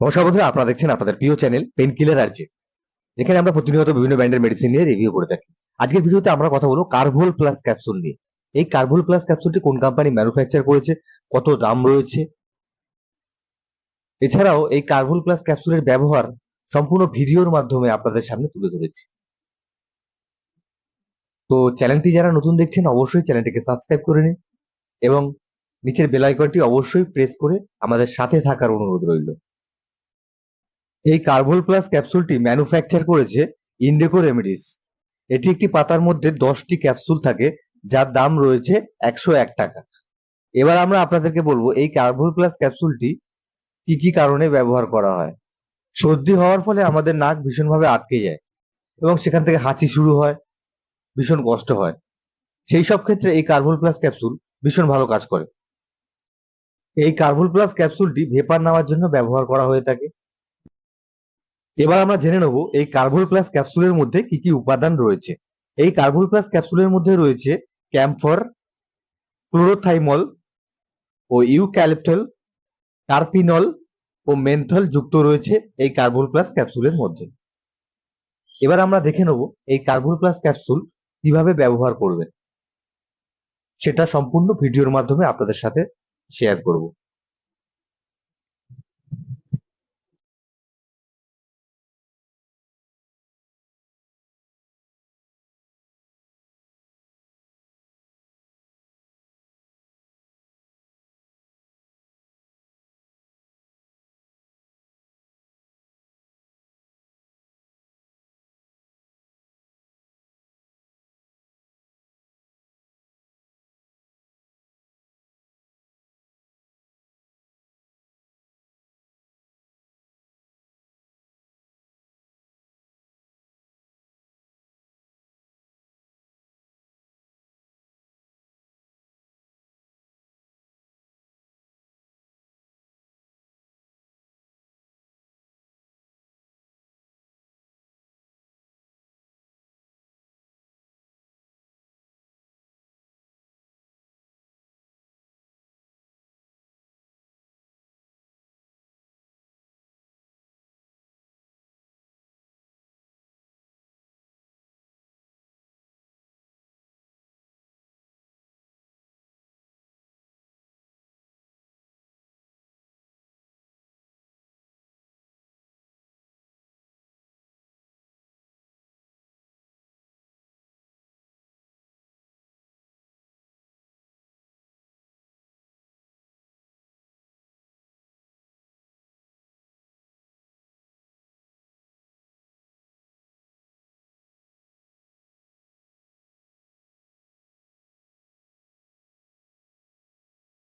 নমস্কার বন্ধুরা, আপনারা দেখছেন আপনাদের প্রিয় চ্যানেল পেন কিলার আর যে যেখানে আমরা প্রতিনিয়ত বিভিন্ন ব্র্যান্ডের মেডিসিন নিয়ে রিভিউ করে থাকি। আজকের ভিডিওতে আমরা কথা বলব কার্ভোল প্লাস ক্যাপসুল নিয়ে। এই কার্ভোল প্লাস ক্যাপসুলটি কোন কোম্পানি ম্যানুফ্যাকচার করেছে, কত দাম রয়েছে? এছাড়াও এই কার্ভোল প্লাস ক্যাপসুলের ব্যবহার সম্পূর্ণ ভিডিওর মাধ্যমে আপনাদের সামনে তুলে ধরেছি। তো চ্যানেলটি যারা নতুন দেখছেন, অবশ্যই চ্যানেলটিকে সাবস্ক্রাইব করে নিন এবং নিচের বেল আইকনটি অবশ্যই প্রেস করে আমাদের সাথে থাকার অনুরোধ রইল। এই কার্ভোল প্লাস ক্যাপসুলটি ম্যানুফ্যাকচার করেছে ইন্ডেকো রেমেডিস এটি একটি পাতার মধ্যে দশটি ক্যাপসুল থাকে, যার দাম রয়েছে একশো এক টাকা। এবার আমরা আপনাদেরকে বলব, এই কার্ভোল প্লাস ক্যাপসুলটি কি কি কারণে ব্যবহার করা হয়? সর্দি হওয়ার ফলে আমাদের নাক ভীষণভাবে আটকে যায় এবং সেখান থেকে হাঁচি শুরু হয়, ভীষণ কষ্ট হয়। সেই সব ক্ষেত্রে এই কার্ভোল প্লাস ক্যাপসুল ভীষণ ভালো কাজ করে। এই কার্ভোল প্লাস ক্যাপসুলটি ভেপার নেওয়ার জন্য ব্যবহার করা হয়ে থাকে। এবার আমরা জেনে নেব এই কার্ভোল প্লাস ক্যাপসুলের মধ্যে কি কি উপাদান রয়েছে। এই কার্ভোল প্লাস ক্যাপসুলের মধ্যে রয়েছে ক্যাম্ফর, ক্লোরোথাইমল ও ইউক্যালিপটল, টার্পিনল ও মেন্থল যুক্ত রয়েছে এই কার্ভোল প্লাস ক্যাপসুলের মধ্যে। এবার আমরা দেখে নেব এই কার্ভোল প্লাস ক্যাপসুল কীভাবে ব্যবহার করবেন। সেটা সম্পূর্ণ ভিডিওর মাধ্যমে আপনাদের সাথে শেয়ার করব।